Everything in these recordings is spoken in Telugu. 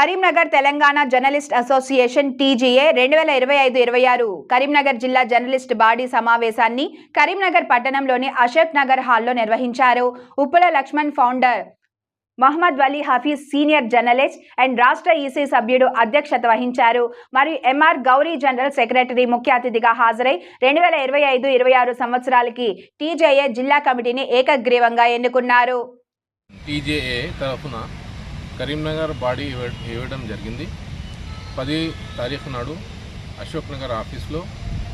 Karimnagar Telangana journalist association TGA రెండు వేల ఇరవై ఐదు ఇరవై ఆరు కరీంనగర్ జిల్లా జర్నలిస్ట్ బాడీ సమావేశాన్ని కరీంనగర్ పట్టణంలోని అశోక్ నగర్ హాల్లో నిర్వహించారు. Uppula Laxman founder Mohammed Wali Hafeez senior journalist and రాష్ట్ర ఈసీ సభ్యుడు అధ్యక్షత వహించారు. మరియు ఎంఆర్ గౌరీ జనరల్ సెక్రటరీ ముఖ్య అతిథిగా హాజరై రెండు వేల ఇరవై ఐదు ఇరవై ఆరు సంవత్సరాలకి టీజేఏ జిల్లా కమిటీని ఏకగ్రీవంగా ఎన్నుకున్నారు. టీజేఏ తరఫున కరీంనగర్ బాడీ ఇవ్వడం జరిగింది. పది తారీఖు నాడు అశోక్ నగర్ ఆఫీస్లో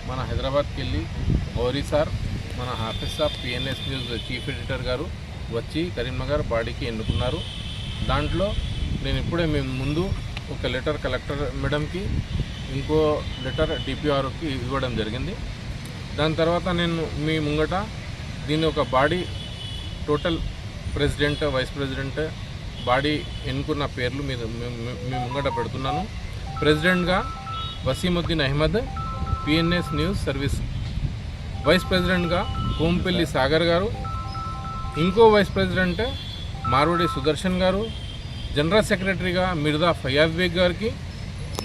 మన హైదరాబాద్కి వెళ్ళి గౌరీ సార్ మన office of PNS news chief editor గారు వచ్చి కరీంనగర్ బాడీకి ఎన్నుకున్నారు. దాంట్లో నేను ఇప్పుడే మేము ముందు ఒక లెటర్ కలెక్టర్ మేడంకి ఇంకో లెటర్ డిపిఆర్కి ఇవ్వడం జరిగింది. దాని తర్వాత నేను మీ ముంగట దీన్ని ఒక body total president vice president body ఎన్నుకున్న పేర్లు మీద మీ- ముంగట పెడుతున్నాను. ప్రెసిడెంట్గా Waseemuddin Ahmed PNS news service. Vice ప్రెసిడెంట్గా కోంపల్లి సాగర్ గారు. ఇంకో వైస్ ప్రెసిడెంట్ మార్వడి సుదర్శన్ గారు. జనరల్ సెక్రటరీగా మిర్దా ఫయాజ్ బేగ్ గారికి.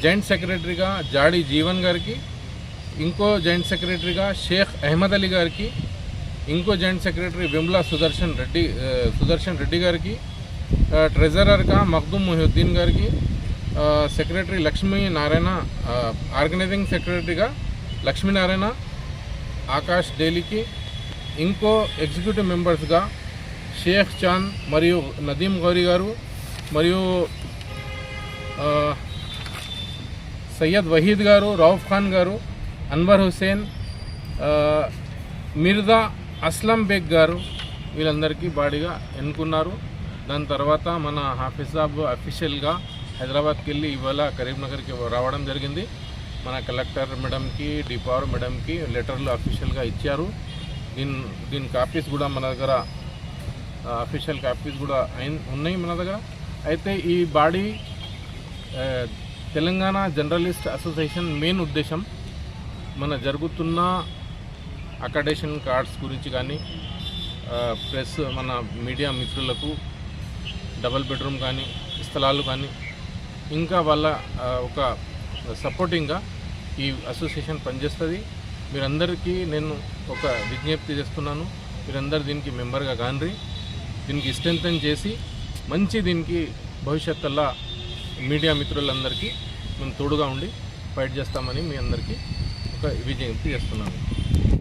జాయింట్ సెక్రటరీగా జాడి జీవన్ గారికి. ఇంకో జాయింట్ సెక్రటరీగా షేక్ అహ్మద్ అలీ గారికి. ఇంకో జాయింట్ సెక్రటరీ విమ్లా సుదర్శన్ రెడ్డి సుదర్శన్ రెడ్డి గారికి. ఆ, ట్రెజరర్గా మఖ్దూమ్ మొహిద్దీన్ గారికి ఆ, సెక్రటరీ లక్ష్మీ నారాయణ ఆ, ఆర్గనైజింగ్ సెక్రటరీగా లక్ష్మీనారాయణ ఆకాష్ డైలీకి ఇంకో ఎగ్జిక్యూటివ్ మెంబర్స్గా షేక్ చాంద్ మరియు నదీం గౌరీ గారు మరియు ఆ, సయ్యద్ వహీద్ గారు రౌఫ్ ఖాన్ గారు అన్వర్ హుసేన్ ఆ, మిర్జా అస్లం బేగ్ గారు వీళ్ళందరికీ బాడీగా ఎన్నుకున్నారు దాని తర్వాత మన హాఫీజ్ సాబ్ అఫీషియల్గా హైదరాబాద్కి వెళ్ళి ఇవాళ కరీంనగర్కి రావడం జరిగింది. మన కలెక్టర్ మేడంకి డిపార్ మేడంకి లెటర్లు అఫీషియల్గా ఇచ్చారు. దీని దీని కాపీస్ కూడా మన దగ్గర అఫీషియల్ కాపీస్ కూడా ఉన్నాయి మన దగ్గర. అయితే ఈ body Telangana journalist association main ఉద్దేశం మన జరుగుతున్న అకాడేషన్ కార్డ్స్ గురించి కానీ ప్రెస్ మన మీడియా మిత్రులకు డబల్ బెడ్రూమ్ కానీ స్థలాలు కానీ ఇంకా వాళ్ళ ఒక సపోర్టింగ్గా ఈ అసోసియేషన్ పనిచేస్తుంది. మీరందరికీ నేను ఒక విజ్ఞప్తి చేస్తున్నాను. మీరందరు దీనికి మెంబర్గా కానరి దీనికి స్ట్రెంగ్తన్ చేసి మంచి దీనికి భవిష్యత్తులో మీడియా మిత్రులందరికీ మేము తోడుగా ఉండి ఫైట్ చేస్తామని మీ అందరికీ ఒక విజ్ఞప్తి చేస్తున్నాను.